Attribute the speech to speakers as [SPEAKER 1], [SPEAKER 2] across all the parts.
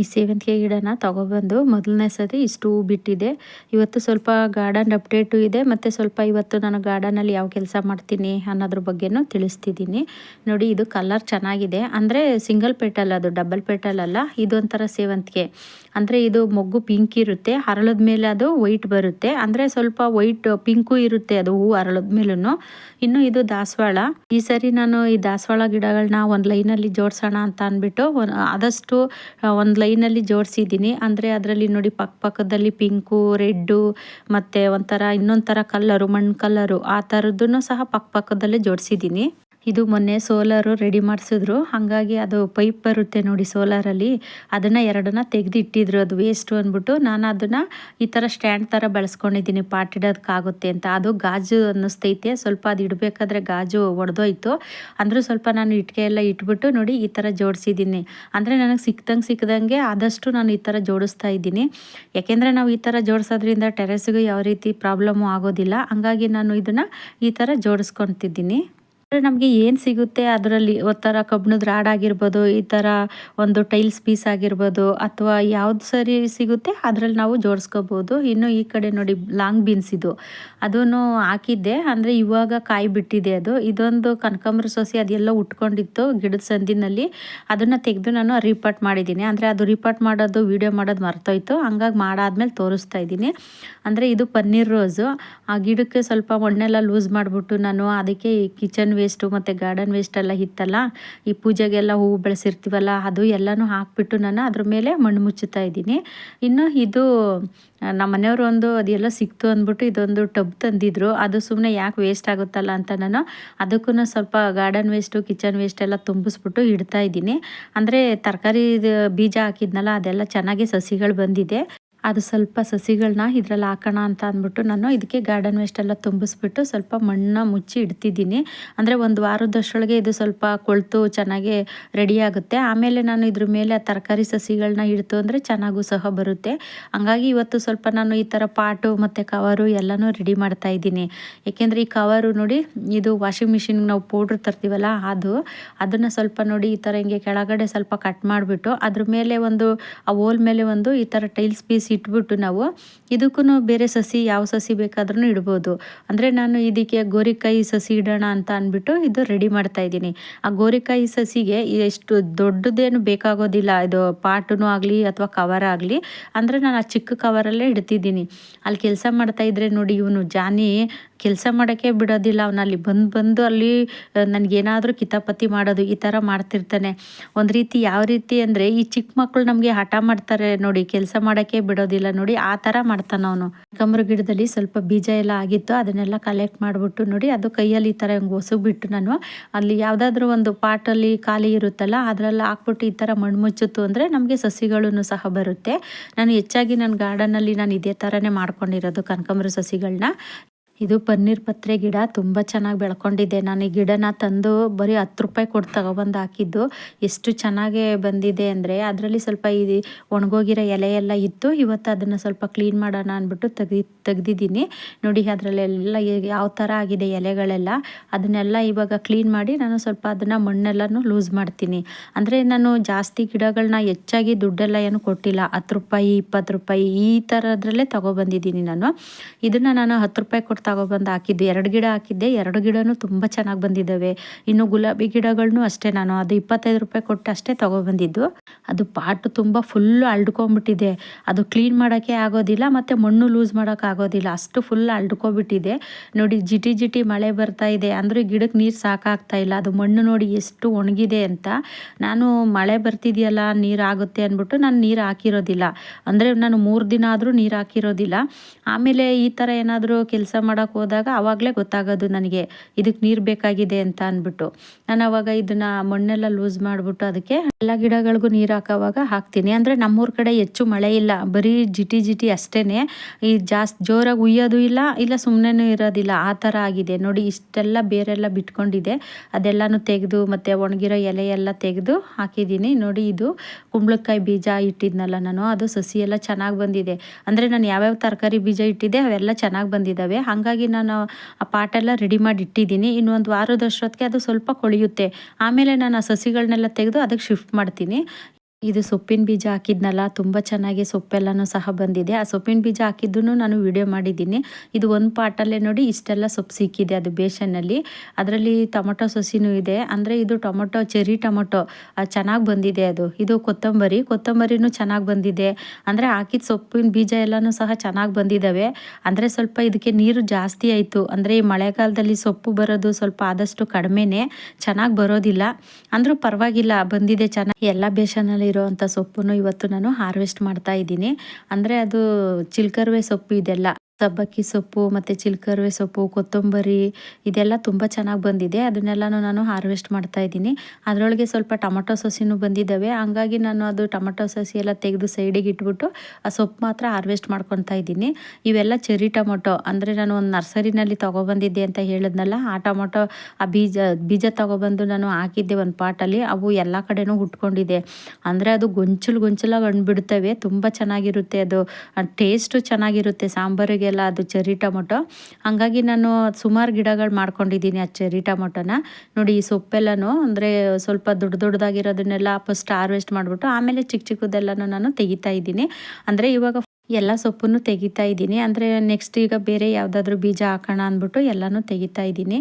[SPEAKER 1] ಈ ಸೇವಂತಿಗೆ ಗಿಡನ ತೊಗೊಬಂದು ಮೊದಲನೇ ಸರ್ತಿ ಇಷ್ಟು ಹೂ ಬಿಟ್ಟಿದೆ. ಇವತ್ತು ಸ್ವಲ್ಪ ಗಾರ್ಡನ್ ಅಪ್ಡೇಟು ಇದೆ. ಮತ್ತು ಸ್ವಲ್ಪ ಇವತ್ತು ನಾನು ಗಾರ್ಡನಲ್ಲಿ ಯಾವ ಕೆಲಸ ಮಾಡ್ತೀನಿ ಅನ್ನೋದ್ರ ಬಗ್ಗೆನೂ ತಿಳಿಸ್ತಿದ್ದೀನಿ. ನೋಡಿ, ಇದು ಕಲರ್ ಚೆನ್ನಾಗಿದೆ. ಅಂದರೆ ಸಿಂಗಲ್ ಪೆಟಲ್ ಅದು, ಡಬಲ್ ಪೆಟಲ್ ಅಲ್ಲ. ಇದೊಂಥರ ಸೇವಂತಿಗೆ. ಅಂದರೆ ಇದು ಮೊಗ್ಗು ಪಿಂಕ್ ಇರುತ್ತೆ. ಹರಳದ ಮೇಲೆ ಅದು ವೈಟ್ ಬರುತ್ತೆ. ಅಂದರೆ ಸ್ವಲ್ಪ ವೈಟ್, ಪಿಂಕು ಇರುತ್ತೆ ಅದು ಹೂ ಹರಳದ ಮೇಲೂ ಇನ್ನು ಇದು ದಾಸವಾಳ. ಈ ಸರಿ ನಾನು ಈ ದಾಸವಾಳ ಗಿಡಗಳನ್ನ ಒಂದು ಲೈನಲ್ಲಿ ಜೋಡಿಸೋಣ ಅಂತ ಅಂದ್ಬಿಟ್ಟು ಆದಷ್ಟು ಒಂದು ಲೈನಲ್ಲಿ ಜೋಡಿಸಿದ್ದೀನಿ. ಅಂದರೆ ಅದರಲ್ಲಿ ನೋಡಿ ಪಕ್ಕ ಪಕ್ಕದಲ್ಲಿ ಪಿಂಕು, ರೆಡ್ಡು, ಮತ್ತು ಒಂಥರ ಇನ್ನೊಂಥರ ಥರ ಕಲ್ಲರು ಮಣ್ಣು ಕಲ್ಲರು ಆ ಥರದ್ದನ್ನು ಸಹ ಪಕ್ಕ ಪಕ್ಕದಲ್ಲೇ ಜೋಡಿಸಿದ್ದೀನಿ. ಇದು ಮೊನ್ನೆ ಸೋಲಾರು ರೆಡಿ ಮಾಡಿಸಿದ್ರು. ಹಾಗಾಗಿ ಅದು ಪೈಪ್ ಬರುತ್ತೆ ನೋಡಿ ಸೋಲಾರಲ್ಲಿ. ಅದನ್ನು ಎರಡನ್ನ ತೆಗೆದು ಇಟ್ಟಿದ್ರು ಅದು ವೇಸ್ಟು ಅಂದ್ಬಿಟ್ಟು ನಾನು ಅದನ್ನು ಈ ಥರ ಸ್ಟ್ಯಾಂಡ್ ಥರ ಬಳಸ್ಕೊಂಡಿದ್ದೀನಿ. ಪಾಟ್ ಇಡೋದಕ್ಕಾಗುತ್ತೆ ಅಂತ. ಅದು ಗಾಜು ಅನ್ನಿಸ್ತೈತೆ. ಸ್ವಲ್ಪ ಅದು ಇಡಬೇಕಾದ್ರೆ ಗಾಜು ಒಡೆದೋಯ್ತು. ಅಂದರೂ ಸ್ವಲ್ಪ ನಾನು ಇಟ್ಕೆ ಎಲ್ಲ ಇಟ್ಬಿಟ್ಟು ನೋಡಿ ಈ ಥರ ಜೋಡಿಸಿದ್ದೀನಿ. ಅಂದರೆ ನನಗೆ ಸಿಕ್ದಂಗೆ ಸಿಕ್ಕದಂಗೆ ಆದಷ್ಟು ನಾನು ಈ ಥರ ಜೋಡಿಸ್ತಾ ಇದ್ದೀನಿ. ಯಾಕೆಂದರೆ ನಾವು ಈ ಥರ ಜೋಡಿಸೋದ್ರಿಂದ ಟೆರೆಸ್ಗೂ ಯಾವ ರೀತಿ ಪ್ರಾಬ್ಲಮ್ಮು ಆಗೋದಿಲ್ಲ. ಹಂಗಾಗಿ ನಾನು ಇದನ್ನು ಈ ಥರ ಜೋಡಿಸ್ಕೊತಿದ್ದೀನಿ. ನಮಗೆ ಏನು ಸಿಗುತ್ತೆ ಅದರಲ್ಲಿ ಒಂಥರ ಕಬ್ಬಿಣದ ರಾಡ್ ಆಗಿರ್ಬೋದು, ಈ ಥರ ಒಂದು ಟೈಲ್ಸ್ ಪೀಸ್ ಆಗಿರ್ಬೋದು ಅಥವಾ ಯಾವ್ದು ಸರಿ ಸಿಗುತ್ತೆ ಅದರಲ್ಲಿ ನಾವು ಜೋಡಿಸ್ಕೋಬೋದು. ಇನ್ನು ಈ ಕಡೆ ನೋಡಿ ಲಾಂಗ್ ಬೀನ್ಸ್ ಇದು. ಅದನ್ನು ಹಾಕಿದ್ದೆ. ಅಂದರೆ ಇವಾಗ ಕಾಯಿ ಬಿಟ್ಟಿದೆ ಅದು. ಇದೊಂದು ಕನಕಾಂಬ್ರ ಸೊಸೆ ಅದೆಲ್ಲ ಉಟ್ಕೊಂಡಿತ್ತು ಗಿಡದ ಸಂದಿನಲ್ಲಿ. ಅದನ್ನು ತೆಗೆದು ನಾನು ರಿಪಾರ್ಟ್ ಮಾಡಿದ್ದೀನಿ. ಅಂದರೆ ಅದು ರಿಪಾರ್ಟ್ ಮಾಡೋದು, ವೀಡಿಯೋ ಮಾಡೋದು ಮರ್ತೋಯ್ತು. ಹಂಗಾಗಿ ಮಾಡಾದ್ಮೇಲೆ ತೋರಿಸ್ತಾ ಇದ್ದೀನಿ. ಅಂದರೆ ಇದು ಪನ್ನೀರ್ ರೋಸು. ಆ ಗಿಡಕ್ಕೆ ಸ್ವಲ್ಪ ಮಣ್ಣೆಲ್ಲ ಲೂಸ್ ಮಾಡಿಬಿಟ್ಟು ನಾನು ಅದಕ್ಕೆ ಕಿಚನ್ ವೇಸ್ಟು ಮತ್ತು ಗಾರ್ಡನ್ ವೇಸ್ಟ್ ಎಲ್ಲ ಇತ್ತಲ್ಲ, ಈ ಪೂಜೆಗೆಲ್ಲ ಹೂವು ಬೆಳೆಸಿರ್ತೀವಲ್ಲ, ಅದು ಎಲ್ಲನೂ ಹಾಕ್ಬಿಟ್ಟು ನಾನು ಅದ್ರ ಮೇಲೆ ಮಣ್ಣು ಮುಚ್ಚುತ್ತಾ ಇದ್ದೀನಿ. ಇನ್ನು ಇದು ನಮ್ಮ ಮನೆಯವರು ಒಂದು ಅದೆಲ್ಲ ಸಿಕ್ತು ಅಂದ್ಬಿಟ್ಟು ಇದೊಂದು ಟಬ್ ತಂದಿದ್ರು. ಅದು ಸುಮ್ಮನೆ ಯಾಕೆ ವೇಸ್ಟ್ ಆಗುತ್ತಲ್ಲ ಅಂತ ನಾನು ಅದಕ್ಕೂ ಸ್ವಲ್ಪ ಗಾರ್ಡನ್ ವೇಸ್ಟು ಕಿಚನ್ ವೇಸ್ಟ್ ಎಲ್ಲ ತುಂಬಿಸ್ಬಿಟ್ಟು ಇಡ್ತಾ ಇದ್ದೀನಿ. ಅಂದರೆ ತರಕಾರಿ ಬೀಜ ಹಾಕಿದ್ನಲ್ಲ, ಅದೆಲ್ಲ ಚೆನ್ನಾಗಿ ಸಸಿಗಳು ಬಂದಿದೆ. ಅದು ಸ್ವಲ್ಪ ಸಸಿಗಳನ್ನ ಇದ್ರಲ್ಲಿ ಹಾಕೋಣ ಅಂತ ಅಂದ್ಬಿಟ್ಟು ನಾನು ಇದಕ್ಕೆ ಗಾರ್ಡನ್ ವೇಸ್ಟ್ ಎಲ್ಲ ತುಂಬಿಸ್ಬಿಟ್ಟು ಸ್ವಲ್ಪ ಮಣ್ಣು ಮುಚ್ಚಿ ಇಡ್ತಿದ್ದೀನಿ. ಅಂದರೆ ಒಂದು ವಾರದಷ್ಟೊಳಗೆ ಇದು ಸ್ವಲ್ಪ ಕೊಳ್ತು ಚೆನ್ನಾಗಿ ರೆಡಿ ಆಗುತ್ತೆ. ಆಮೇಲೆ ನಾನು ಇದ್ರ ಮೇಲೆ ಆ ತರಕಾರಿ ಸಸಿಗಳನ್ನ ಇಡ್ತು ಅಂದರೆ ಚೆನ್ನಾಗೂ ಸಹ ಬರುತ್ತೆ. ಹಂಗಾಗಿ ಇವತ್ತು ಸ್ವಲ್ಪ ನಾನು ಈ ಥರ ಪಾಟು ಮತ್ತು ಕವರು ಎಲ್ಲನೂ ರೆಡಿ ಮಾಡ್ತಾ ಇದ್ದೀನಿ. ಏಕೆಂದರೆ ಈ ಕವರು ನೋಡಿ, ಇದು ವಾಷಿಂಗ್ ಮಿಷಿನ್ಗೆ ನಾವು ಪೌಡ್ರ್ ತರ್ತೀವಲ್ಲ ಅದು, ಅದನ್ನು ಸ್ವಲ್ಪ ನೋಡಿ ಈ ಥರ ಹಿಂಗೆ ಕೆಳಗಡೆ ಸ್ವಲ್ಪ ಕಟ್ ಮಾಡಿಬಿಟ್ಟು ಅದ್ರ ಮೇಲೆ ಒಂದು, ಆ ಓಲ್ ಮೇಲೆ ಒಂದು ಈ ಥರ ಟೈಲ್ಸ್ ಪೀಸ್ ಇಟ್ಬಿಟ್ಟು ನಾವು ಇದಕ್ಕೂ ಬೇರೆ ಸಸಿ ಯಾವ ಸಸಿ ಬೇಕಾದ್ರೂ ಇಡ್ಬೋದು. ಅಂದರೆ ನಾನು ಇದಕ್ಕೆ ಗೋರಿಕಾಯಿ ಸಸಿ ಇಡೋಣ ಅಂತ ಅಂದ್ಬಿಟ್ಟು ಇದು ರೆಡಿ ಮಾಡ್ತಾ ಇದ್ದೀನಿ. ಆ ಗೋರಿಕಾಯಿ ಸಸಿಗೆ ಎಷ್ಟು ದೊಡ್ಡದೇನು ಬೇಕಾಗೋದಿಲ್ಲ. ಇದು ಪಾಟೂ ಆಗಲಿ ಅಥವಾ ಕವರ್ ಆಗಲಿ. ಅಂದರೆ ನಾನು ಆ ಚಿಕ್ಕ ಕವರಲ್ಲೇ ಇಡ್ತಿದ್ದೀನಿ. ಅಲ್ಲಿ ಕೆಲಸ ಮಾಡ್ತಾ ಇದ್ರೆ ನೋಡಿ ಇವನು ಜಾನಿ ಕೆಲಸ ಮಾಡೋಕ್ಕೆ ಬಿಡೋದಿಲ್ಲ. ಅವನಲ್ಲಿ ಬಂದು ಬಂದು ಅಲ್ಲಿ ನನಗೇನಾದರೂ ಕಿತಾಪತಿ ಮಾಡೋದು ಈ ಥರ ಮಾಡ್ತಿರ್ತಾನೆ. ಒಂದು ರೀತಿ ಯಾವ ರೀತಿ ಅಂದರೆ ಈ ಚಿಕ್ಕ ಮಕ್ಕಳು ನಮಗೆ ಹಠ ಮಾಡ್ತಾರೆ ನೋಡಿ, ಕೆಲಸ ಮಾಡೋಕ್ಕೆ ಬಿಡೋದಿಲ್ಲ ನೋಡಿ, ಆ ಥರ ಮಾಡ್ತಾನೆ ಅವನು. ಕಮರು ಗಿಡದಲ್ಲಿ ಸ್ವಲ್ಪ ಬೀಜ ಎಲ್ಲ ಆಗಿತ್ತು, ಅದನ್ನೆಲ್ಲ ಕಲೆಕ್ಟ್ ಮಾಡಿಬಿಟ್ಟು ನೋಡಿ, ಅದು ಕೈಯಲ್ಲಿ ಈ ಥರ ಹಿಂಗೆ ಬಿಟ್ಟು ನಾನು ಅಲ್ಲಿ ಯಾವುದಾದ್ರೂ ಒಂದು ಪಾಟಲ್ಲಿ ಖಾಲಿ ಇರುತ್ತಲ್ಲ, ಅದರಲ್ಲಿ ಹಾಕ್ಬಿಟ್ಟು ಈ ಥರ ಮಣ್ಣು ಮುಚ್ಚುತ್ತು ಅಂದರೆ ನಮಗೆ ಸಸಿಗಳೂ ಸಹ ಬರುತ್ತೆ. ನಾನು ಹೆಚ್ಚಾಗಿ ನನ್ನ ಗಾರ್ಡನಲ್ಲಿ ನಾನು ಇದೇ ಥರನೇ ಮಾಡ್ಕೊಂಡಿರೋದು ಕನಕಾಂಬರ ಸಸಿಗಳನ್ನ ಇದು ಪನ್ನೀರ್ ಪತ್ರೆ ಗಿಡ ತುಂಬ ಚೆನ್ನಾಗಿ ಬೆಳ್ಕೊಂಡಿದೆ ನಾನು ಈ ಗಿಡನ ತಂದು ಬರೀ ಹತ್ತು ರೂಪಾಯಿ ಕೊಟ್ಟು ತಗೊಬಂದು ಹಾಕಿದ್ದು. ಎಷ್ಟು ಚೆನ್ನಾಗಿ ಬಂದಿದೆ ಅಂದರೆ ಅದರಲ್ಲಿ ಸ್ವಲ್ಪ ಈ ಒಣಗೋಗಿರೋ ಎಲೆ ಎಲ್ಲ ಇತ್ತು. ಇವತ್ತು ಅದನ್ನು ಸ್ವಲ್ಪ ಕ್ಲೀನ್ ಮಾಡೋಣ ಅಂದ್ಬಿಟ್ಟು ತೆಗ್ದಿ ತೆಗ್ದಿದ್ದೀನಿ. ನೋಡಿ ಅದರಲ್ಲೆಲ್ಲ ಯಾವ ಥರ ಆಗಿದೆ ಎಲೆಗಳೆಲ್ಲ. ಅದನ್ನೆಲ್ಲ ಇವಾಗ ಕ್ಲೀನ್ ಮಾಡಿ ನಾನು ಸ್ವಲ್ಪ ಅದನ್ನು ಮಣ್ಣೆಲ್ಲನೂ ಲೂಸ್ ಮಾಡ್ತೀನಿ. ಅಂದರೆ ನಾನು ಜಾಸ್ತಿ ಗಿಡಗಳನ್ನ ಹೆಚ್ಚಾಗಿ ದುಡ್ಡೆಲ್ಲ ಏನು ಕೊಟ್ಟಿಲ್ಲ. ಹತ್ತು ರೂಪಾಯಿ, ಇಪ್ಪತ್ತು ರೂಪಾಯಿ ಈ ಥರದ್ರಲ್ಲೇ ತಗೊಬಂದಿದ್ದೀನಿ ನಾನು. ಇದನ್ನು ನಾನು ಹತ್ತು ರೂಪಾಯಿ ಕೊಟ್ಟು ತಗೊಬಂದು ಹಾಕಿದ್ದೆ. ಎರಡು ಗಿಡ ಹಾಕಿದ್ದೆ. ಎರಡು ಗಿಡನೂ ತುಂಬ ಚೆನ್ನಾಗಿ ಬಂದಿದ್ದಾವೆ. ಇನ್ನು ಗುಲಾಬಿ ಗಿಡಗಳನ್ನೂ ಅಷ್ಟೇ ನಾನು ಅದು ಇಪ್ಪತ್ತೈದು ರೂಪಾಯಿ ಕೊಟ್ಟು ಅಷ್ಟೇ ತಗೊಬಂದಿದ್ದು ಅದು ಪಾಟು ತುಂಬ ಫುಲ್ಲು ಅಳ್ಕೊಂಬಿಟ್ಟಿದೆ ಅದು ಕ್ಲೀನ್ ಮಾಡೋಕ್ಕೆ ಆಗೋದಿಲ್ಲ ಮತ್ತು ಮಣ್ಣು ಲೂಸ್ ಮಾಡೋಕ್ಕಾಗೋದಿಲ್ಲ ಅಷ್ಟು ಫುಲ್ ಅಳ್ಕೊಬಿಟ್ಟಿದೆ ನೋಡಿ ಜಿಟಿ ಜಿಟಿ ಮಳೆ ಬರ್ತಾ ಇದೆ. ಅಂದರೆ ಗಿಡಕ್ಕೆ ನೀರು ಸಾಕಾಗ್ತಾ ಇಲ್ಲ. ಅದು ಮಣ್ಣು ನೋಡಿ ಎಷ್ಟು ಒಣಗಿದೆ ಅಂತ. ನಾನು ಮಳೆ ಬರ್ತಿದೆಯಲ್ಲ, ನೀರು ಆಗುತ್ತೆ ಅಂದ್ಬಿಟ್ಟು ನಾನು ನೀರು ಹಾಕಿರೋದಿಲ್ಲ. ಅಂದರೆ ನಾನು ಮೂರು ದಿನ ಆದರೂ ನೀರು ಹಾಕಿರೋದಿಲ್ಲ. ಆಮೇಲೆ ಈ ಥರ ಏನಾದರೂ ಕೆಲಸ ಮಾಡೋಕ್ಕೆ ಹೋದಾಗ ಆವಾಗಲೇ ಗೊತ್ತಾಗೋದು ನನಗೆ ಇದಕ್ಕೆ ನೀರು ಬೇಕಾಗಿದೆ ಅಂತ ಅಂದ್ಬಿಟ್ಟು. ನಾನು ಅವಾಗ ಇದನ್ನು ಮಣ್ಣೆಲ್ಲ ಲೂಸ್ ಮಾಡಿಬಿಟ್ಟು ಅದಕ್ಕೆ ಎಲ್ಲ ಗಿಡಗಳಿಗೂ ನೀರು ಹಾಕೋವಾಗ ಹಾಕ್ತೀನಿ. ಅಂದರೆ ನಮ್ಮೂರ ಕಡೆ ಹೆಚ್ಚು ಮಳೆ ಇಲ್ಲ. ಬರೀ ಜಿಟಿ ಜಿಟಿ ಅಷ್ಟೇ ಈ ಜಾಸ್ತಿ ಜೋರಾಗಿ ಉಯ್ಯೋದು ಇಲ್ಲ ಇಲ್ಲ ಸುಮ್ಮನೆ ಇರೋದಿಲ್ಲ. ಆ ಥರ ಆಗಿದೆ. ನೋಡಿ, ಇಷ್ಟೆಲ್ಲ ಬೇರೆಲ್ಲ ಬಿಟ್ಕೊಂಡಿದೆ. ಅದೆಲ್ಲನೂ ತೆಗೆದು ಮತ್ತು ಒಣಗಿರೋ ಎಲೆ ಎಲ್ಲ ತೆಗೆದು ಹಾಕಿದ್ದೀನಿ. ನೋಡಿ, ಇದು ಕುಂಬಳಕಾಯಿ ಬೀಜ ಇಟ್ಟಿದ್ನಲ್ಲ ನಾನು. ಅದು ಸಸಿ ಎಲ್ಲ ಚೆನ್ನಾಗಿ ಬಂದಿದೆ. ಅಂದರೆ ನಾನು ಯಾವ್ಯಾವ ತರಕಾರಿ ಬೀಜ ಇಟ್ಟಿದ್ದೆ, ಅವೆಲ್ಲ ಚೆನ್ನಾಗಿ ಬಂದಿದ್ದಾವೆ. ಹಾಗಾಗಿ ನಾನು ಆ ಪಾಟೆಲ್ಲ ರೆಡಿ ಮಾಡಿ ಇಟ್ಟಿದ್ದೀನಿ. ಇನ್ನೊಂದು ವಾರದಷ್ಟೊತ್ತಿಗೆ ಅದು ಸ್ವಲ್ಪ ಕೊಳೆಯುತ್ತೆ. ಆಮೇಲೆ ನಾನು ಆ ಸಸಿಗಳನ್ನೆಲ್ಲ ತೆಗೆದು ಅದಕ್ಕೆ ಶಿಫ್ಟ್ ಮಾಡ್ತೀನಿ. ಇದು ಸೊಪ್ಪಿನ ಬೀಜ ಹಾಕಿದ್ನಲ್ಲ, ತುಂಬ ಚೆನ್ನಾಗಿ ಸೊಪ್ಪೆಲ್ಲನೂ ಸಹ ಬಂದಿದೆ. ಆ ಸೊಪ್ಪಿನ ಬೀಜ ಹಾಕಿದ್ದನ್ನು ನಾನು ವಿಡಿಯೋ ಮಾಡಿದ್ದೀನಿ. ಇದು ಒಂದು ಪಾಟಲ್ಲೇ ನೋಡಿ ಇಷ್ಟೆಲ್ಲ ಸೊಪ್ಪು ಸಿಕ್ಕಿದೆ ಅದು ಬೇಷನ್ನಲ್ಲಿ. ಅದರಲ್ಲಿ ಟೊಮೊಟೊ ಸೊಸಿನೂ ಇದೆ. ಅಂದರೆ ಇದು ಟೊಮೊಟೊ ಚೆರಿ ಟೊಮೊಟೊ ಚೆನ್ನಾಗಿ ಬಂದಿದೆ ಅದು. ಇದು ಕೊತ್ತಂಬರಿ. ಕೊತ್ತಂಬರಿನೂ ಚೆನ್ನಾಗಿ ಬಂದಿದೆ. ಅಂದರೆ ಹಾಕಿದ ಸೊಪ್ಪಿನ ಬೀಜ ಎಲ್ಲನೂ ಸಹ ಚೆನ್ನಾಗಿ ಬಂದಿದ್ದಾವೆ ಅಂದರೆ ಸ್ವಲ್ಪ ಇದಕ್ಕೆ ನೀರು ಜಾಸ್ತಿ ಆಯಿತು. ಅಂದರೆ ಈ ಮಳೆಗಾಲದಲ್ಲಿ ಸೊಪ್ಪು ಬರೋದು ಸ್ವಲ್ಪ ಆದಷ್ಟು ಕಡಿಮೆನೇ. ಚೆನ್ನಾಗಿ ಬರೋದಿಲ್ಲ. ಅಂದರೂ ಪರವಾಗಿಲ್ಲ, ಬಂದಿದೆ ಚೆನ್ನಾಗಿ. ಎಲ್ಲ ಬೇಷನಲ್ಲಿ ಇರೋವಂಥ ಸೊಪ್ಪನ್ನು ಇವತ್ತು ನಾನು ಹಾರ್ವೆಸ್ಟ್ ಮಾಡ್ತಾ ಇದ್ದೀನಿ. ಅಂದರೆ ಅದು ಚಿಲ್ಕರ್ವೆ ಸೊಪ್ಪು ಇದೆಲ್ಲ. ಸಬ್ಬಕ್ಕಿ ಸೊಪ್ಪು, ಮತ್ತು ಚಿಲ್ಕರ್ವೆ ಸೊಪ್ಪು, ಕೊತ್ತಂಬರಿ ಇದೆಲ್ಲ ತುಂಬ ಚೆನ್ನಾಗಿ ಬಂದಿದೆ. ಅದನ್ನೆಲ್ಲನೂ ನಾನು ಹಾರ್ವೆಸ್ಟ್ ಮಾಡ್ತಾ ಇದ್ದೀನಿ. ಅದರೊಳಗೆ ಸ್ವಲ್ಪ ಟೊಮೊಟೊ ಸಸಿನೂ ಬಂದಿದ್ದಾವೆ. ಹಂಗಾಗಿ ನಾನು ಅದು ಟೊಮೊಟೊ ಸಸಿ ಎಲ್ಲ ತೆಗೆದು ಸೈಡಿಗೆ ಇಟ್ಬಿಟ್ಟು ಆ ಸೊಪ್ಪು ಮಾತ್ರ ಹಾರ್ವೆಸ್ಟ್ ಮಾಡ್ಕೊತಾ ಇದ್ದೀನಿ. ಇವೆಲ್ಲ ಚೆರಿ ಟೊಮೊಟೊ. ಅಂದರೆ ನಾನು ಒಂದು ನರ್ಸರಿನಲ್ಲಿ ತೊಗೊಬಂದಿದ್ದೆ ಅಂತ ಹೇಳಿದ್ನಲ್ಲ, ಆ ಟೊಮೊಟೊ, ಆ ಬೀಜ ಬೀಜ ತೊಗೊಬಂದು ನಾನು ಹಾಕಿದ್ದೆ ಒಂದು ಪಾಟಲ್ಲಿ. ಅವು ಎಲ್ಲ ಕಡೆನೂ ಹುಟ್ಕೊಂಡಿದೆ. ಅಂದರೆ ಅದು ಗೊಂಚಲು ಗೊಂಚಲಾಗಿ ಹಣ್ಣು ತುಂಬ ಚೆನ್ನಾಗಿರುತ್ತೆ ಅದು. ಟೇಸ್ಟು ಚೆನ್ನಾಗಿರುತ್ತೆ. ಸಾಂಬಾರಿಗೆ ಎಲ್ಲ ಅದು ಚೆರಿ ಟೊಮೊಟೊ. ಹಾಗಾಗಿ ನಾನು ಸುಮಾರು ಗಿಡಗಳು ಮಾಡ್ಕೊಂಡಿದ್ದೀನಿ ಆ ಚೆರಿ ಟೊಮೊಟೊನ. ನೋಡಿ ಈ ಸೊಪ್ಪೆಲ್ಲನೂ ಅಂದರೆ ಸ್ವಲ್ಪ ದೊಡ್ಡ ದೊಡ್ಡದಾಗಿರೋದನ್ನೆಲ್ಲ ಫಸ್ಟ್ ಹಾರ್ವೆಸ್ಟ್ ಮಾಡಿಬಿಟ್ಟು ಆಮೇಲೆ ಚಿಕ್ಕ ಚಿಕ್ಕದೆಲ್ಲನೂ ನಾನು ತೆಗಿತಾ ಇದ್ದೀನಿ. ಅಂದರೆ ಇವಾಗ ಎಲ್ಲ ಸೊಪ್ಪನ್ನು ತೆಗಿತಾ ಇದ್ದೀನಿ. ಅಂದರೆ ನೆಕ್ಸ್ಟ್ ಈಗ ಬೇರೆ ಯಾವುದಾದ್ರೂ ಬೀಜ ಹಾಕೋಣ ಅಂದ್ಬಿಟ್ಟು ಎಲ್ಲನೂ ತೆಗಿತಾ ಇದ್ದೀನಿ.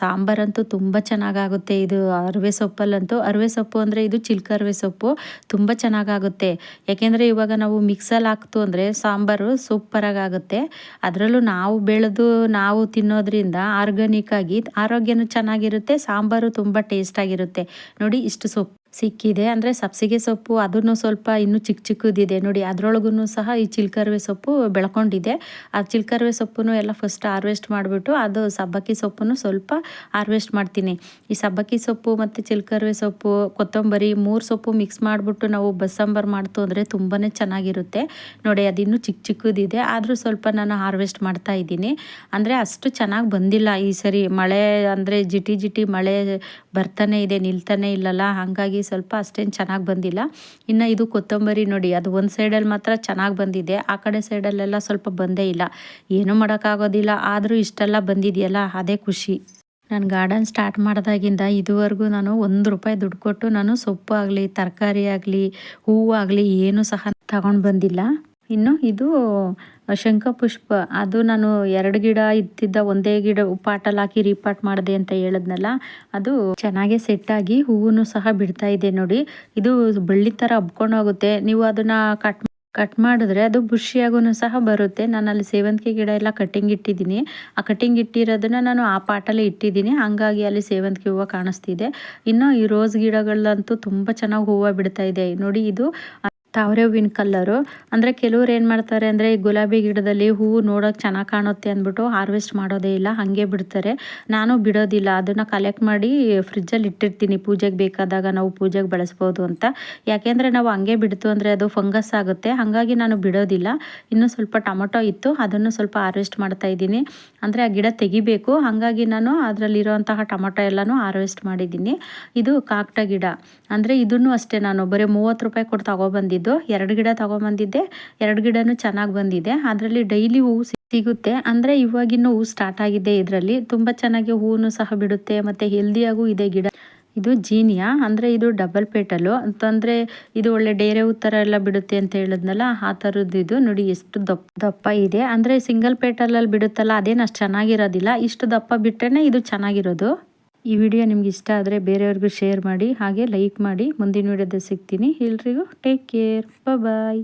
[SPEAKER 1] ಸಾಂಬಾರಂತೂ ತುಂಬ ಚೆನ್ನಾಗಾಗುತ್ತೆ. ಇದು ಅರಿವೆ ಸೊಪ್ಪಲ್ಲಂತೂ. ಅರಿವೆ ಸೊಪ್ಪು ಅಂದರೆ ಇದು ಚಿಲ್ಕ ಅರಿವೆ ಸೊಪ್ಪು. ತುಂಬ ಚೆನ್ನಾಗಾಗುತ್ತೆ. ಯಾಕೆಂದರೆ ಇವಾಗ ನಾವು ಮಿಕ್ಸಲ್ಲಿ ಹಾಕ್ತು ಅಂದರೆ ಸಾಂಬಾರು ಸೂಪರಾಗುತ್ತೆ ಅದರಲ್ಲೂ ನಾವು ಬೆಳೆದು ನಾವು ತಿನ್ನೋದ್ರಿಂದ ಆರ್ಗಾನಿಕ್ ಆಗಿ ಆರೋಗ್ಯನೂ ಚೆನ್ನಾಗಿರುತ್ತೆ. ಸಾಂಬಾರು ತುಂಬ ಟೇಸ್ಟಾಗಿರುತ್ತೆ ನೋಡಿ ಇಷ್ಟು ಸೊಪ್ಪು. ಸಿಕ್ಕಿದೆ. ಅಂದರೆ ಸಬ್ಸಿಗೆ ಸೊಪ್ಪು ಅದನ್ನು ಸ್ವಲ್ಪ ಇನ್ನೂ ಚಿಕ್ಕ ಚಿಕ್ಕದಿದೆ ನೋಡಿ. ಅದರೊಳಗೂ ಸಹ ಈ ಚಿಲ್ಕರ್ವೆ ಸೊಪ್ಪು ಬೆಳ್ಕೊಂಡಿದೆ. ಆ ಚಿಲ್ಕರ್ವೆ ಸೊಪ್ಪು ಎಲ್ಲ ಫಸ್ಟ್ ಹಾರ್ವೆಸ್ಟ್ ಮಾಡಿಬಿಟ್ಟು ಅದು ಸಬ್ಬಕ್ಕಿ ಸೊಪ್ಪನ್ನು ಸ್ವಲ್ಪ ಹಾರ್ವೆಸ್ಟ್ ಮಾಡ್ತೀನಿ. ಈ ಸಬ್ಬಕ್ಕಿ ಸೊಪ್ಪು ಮತ್ತು ಚಿಲ್ಕರ್ವೆ ಸೊಪ್ಪು, ಕೊತ್ತಂಬರಿ ಮೂರು ಸೊಪ್ಪು ಮಿಕ್ಸ್ ಮಾಡಿಬಿಟ್ಟು ನಾವು ಬಸ್ಸಾಂಬಾರ್ ಮಾಡ್ತು ಅಂದರೆ ತುಂಬಾ ಚೆನ್ನಾಗಿರುತ್ತೆ. ನೋಡಿ, ಅದಿನ್ನೂ ಚಿಕ್ಕ ಚಿಕ್ಕದಿದೆ. ಆದರೂ ಸ್ವಲ್ಪ ನಾನು ಹಾರ್ವೆಸ್ಟ್ ಮಾಡ್ತಾ ಇದ್ದೀನಿ. ಅಂದರೆ ಅಷ್ಟು ಚೆನ್ನಾಗಿ ಬಂದಿಲ್ಲ ಈ ಸರಿ ಮಳೆ ಅಂದರೆ ಜಿಟಿ ಜಿಟಿ ಮಳೆ ಬರ್ತಾನೆ ಇದೆ, ನಿಲ್ತಾನೆ ಇಲ್ಲಲ್ಲ. ಹಾಗಾಗಿ ಸ್ವಲ್ಪ ಅಷ್ಟೇನು ಚೆನ್ನಾಗಿ ಬಂದಿಲ್ಲ. ಇನ್ನು ಇದು ಕೊತ್ತಂಬರಿ ನೋಡಿ, ಅದು ಒಂದು ಸೈಡಲ್ಲಿ ಮಾತ್ರ ಚೆನ್ನಾಗಿ ಬಂದಿದೆ. ಆ ಕಡೆ ಸೈಡಲ್ಲೆಲ್ಲ ಸ್ವಲ್ಪ ಬಂದೇ ಇಲ್ಲ. ಏನೂ ಮಾಡೋಕ್ಕಾಗೋದಿಲ್ಲ. ಆದರೂ ಇಷ್ಟೆಲ್ಲ ಬಂದಿದೆಯಲ್ಲ, ಅದೇ ಖುಷಿ. ನಾನು ಗಾರ್ಡನ್ ಸ್ಟಾರ್ಟ್ ಮಾಡಿದಾಗಿಂದ ಇದುವರೆಗೂ ನಾನು ಒಂದು ರೂಪಾಯಿ ದುಡ್ಡು ಕೊಟ್ಟು ನಾನು ಸೊಪ್ಪು ಆಗಲಿ, ತರಕಾರಿ ಆಗಲಿ, ಹೂವು ಆಗಲಿ ಏನೂ ಸಹ ತಗೊಂಡು ಬಂದಿಲ್ಲ. ಇನ್ನು ಇದು ಶಂಖಪುಷ್ಪ, ಅದು ನಾನು ಎರಡು ಗಿಡ ಇತ್ತಿದ್ದ ಒಂದೇ ಗಿಡ ಪಾಟಲ್ಲಿ ಹಾಕಿ ರೀಪಾಟ್ ಮಾಡಿದೆ ಅಂತ ಹೇಳಿದ್ನಲ್ಲ, ಅದು ಚೆನ್ನಾಗೆ ಸೆಟ್ ಆಗಿ ಸಹ ಬಿಡ್ತಾ ಇದೆ ನೋಡಿ. ಇದು ಬಳ್ಳಿ ಥರ ಹಬ್ಕೊಂಡು ಹೋಗುತ್ತೆ. ನೀವು ಅದನ್ನ ಕಟ್ ಕಟ್ ಮಾಡಿದ್ರೆ ಅದು ಬುಷಿಯಾಗೂ ಸಹ ಬರುತ್ತೆ. ನಾನು ಅಲ್ಲಿ ಸೇವಂತಿಗೆ ಗಿಡ ಎಲ್ಲ ಕಟ್ಟಿಂಗ್ ಇಟ್ಟಿದ್ದೀನಿ. ಆ ಕಟ್ಟಿಂಗ್ ಇಟ್ಟಿರೋದನ್ನ ನಾನು ಆ ಪಾಟಲ್ಲಿ ಇಟ್ಟಿದ್ದೀನಿ. ಹಂಗಾಗಿ ಅಲ್ಲಿ ಸೇವಂತಿಗೆ ಹೂವು ಕಾಣಿಸ್ತಿದೆ. ಇನ್ನು ಈ ರೋಸ್ ಗಿಡಗಳಂತೂ ತುಂಬ ಚೆನ್ನಾಗಿ ಹೂವು ಬಿಡ್ತಾ ಇದೆ. ನೋಡಿ ಇದು ತಾವರೆ ಹೂವಿನ ಕಲ್ಲರು. ಅಂದರೆ ಕೆಲವ್ರು ಏನು ಮಾಡ್ತಾರೆ ಅಂದರೆ ಈ ಗುಲಾಬಿ ಗಿಡದಲ್ಲಿ ಹೂವು ನೋಡೋಕೆ ಚೆನ್ನಾಗಿ ಕಾಣುತ್ತೆ ಅಂದ್ಬಿಟ್ಟು ಹಾರ್ವೆಸ್ಟ್ ಮಾಡೋದೇ ಇಲ್ಲ, ಹಾಗೆ ಬಿಡ್ತಾರೆ. ನಾನು ಬಿಡೋದಿಲ್ಲ, ಅದನ್ನು ಕಲೆಕ್ಟ್ ಮಾಡಿ ಫ್ರಿಜ್ಜಲ್ಲಿ ಇಟ್ಟಿರ್ತೀನಿ, ಪೂಜೆಗೆ ಬೇಕಾದಾಗ ನಾವು ಪೂಜೆಗೆ ಬಳಸ್ಬೋದು ಅಂತ. ಯಾಕೆಂದರೆ ನಾವು ಹಂಗೆ ಬಿಡ್ತು ಅಂದರೆ ಅದು ಫಂಗಸ್ ಆಗುತ್ತೆ. ಹಾಗಾಗಿ ನಾನು ಬಿಡೋದಿಲ್ಲ. ಇನ್ನೂ ಸ್ವಲ್ಪ ಟೊಮೊಟೊ ಇತ್ತು, ಅದನ್ನು ಸ್ವಲ್ಪ ಹಾರ್ವೆಸ್ಟ್ ಮಾಡ್ತಾ ಇದ್ದೀನಿ. ಅಂದರೆ ಆ ಗಿಡ ತೆಗಿಬೇಕು, ಹಾಗಾಗಿ ನಾನು ಅದರಲ್ಲಿರುವಂತಹ ಟೊಮೊಟೊ ಎಲ್ಲನೂ ಹಾರ್ವೆಸ್ಟ್ ಮಾಡಿದ್ದೀನಿ. ಇದು ಕಾಕ್ಟ ಗಿಡ. ಅಂದರೆ ಇದನ್ನು ಅಷ್ಟೇ ನಾನು, ಬರೀ ಮೂವತ್ತು ರೂಪಾಯಿ ಕೊಟ್ಟು ತಗೊಬಂದಿದ್ದು. ಎರಡು ಗಿಡ ತಗೊಂಬಂದಿದ್ದೆ. ಎರಡು ಗಿಡನೂ ಚೆನ್ನಾಗಿ ಬಂದಿದೆ. ಅದರಲ್ಲಿ ಡೈಲಿ ಹೂವು ಸಿಗುತ್ತೆ. ಅಂದರೆ ಇವಾಗಿನ್ನೂ ಹೂವು ಸ್ಟಾರ್ಟ್ ಆಗಿದೆ ಇದರಲ್ಲಿ. ತುಂಬ ಚೆನ್ನಾಗಿ ಹೂವು ಸಹ ಬಿಡುತ್ತೆ. ಮತ್ತು ಹೆಲ್ದಿಯಾಗೂ ಇದೆ ಗಿಡ. ಇದು ಜೀನಿಯಾ. ಅಂದರೆ ಇದು ಡಬಲ್ ಪೇಟಲು ಅಂತಂದರೆ ಇದು ಒಳ್ಳೆ ಡೇರೆ ಹೂ ಥರ ಎಲ್ಲ ಬಿಡುತ್ತೆ ಅಂತ ಹೇಳಿದ್ನಲ್ಲ, ಆ ಥರದ್ದು ಇದು. ನೋಡಿ, ಎಷ್ಟು ದಪ್ಪ ದಪ್ಪ ಇದೆ. ಅಂದರೆ ಸಿಂಗಲ್ ಪೇಟಲಲ್ಲಿ ಬಿಡುತ್ತಲ್ಲ, ಅದೇನು ಅಷ್ಟು ಚೆನ್ನಾಗಿರೋದಿಲ್ಲ. ಇಷ್ಟು ದಪ್ಪ ಬಿಟ್ಟರೆ ಇದು ಚೆನ್ನಾಗಿರೋದು. ಈ ವಿಡಿಯೋ ನಿಮ್ಗೆ ಇಷ್ಟ ಆದರೆ ಬೇರೆಯವ್ರಿಗೂ ಶೇರ್ ಮಾಡಿ ಹಾಗೆ ಲೈಕ್ ಮಾಡಿ ಮುಂದಿನ ವಿಡಿಯೋದಲ್ಲಿ ಸಿಗ್ತೀನಿ. ಎಲ್ರಿಗೂ ಟೇಕ್ ಕೇರ್ ಬಾಯ್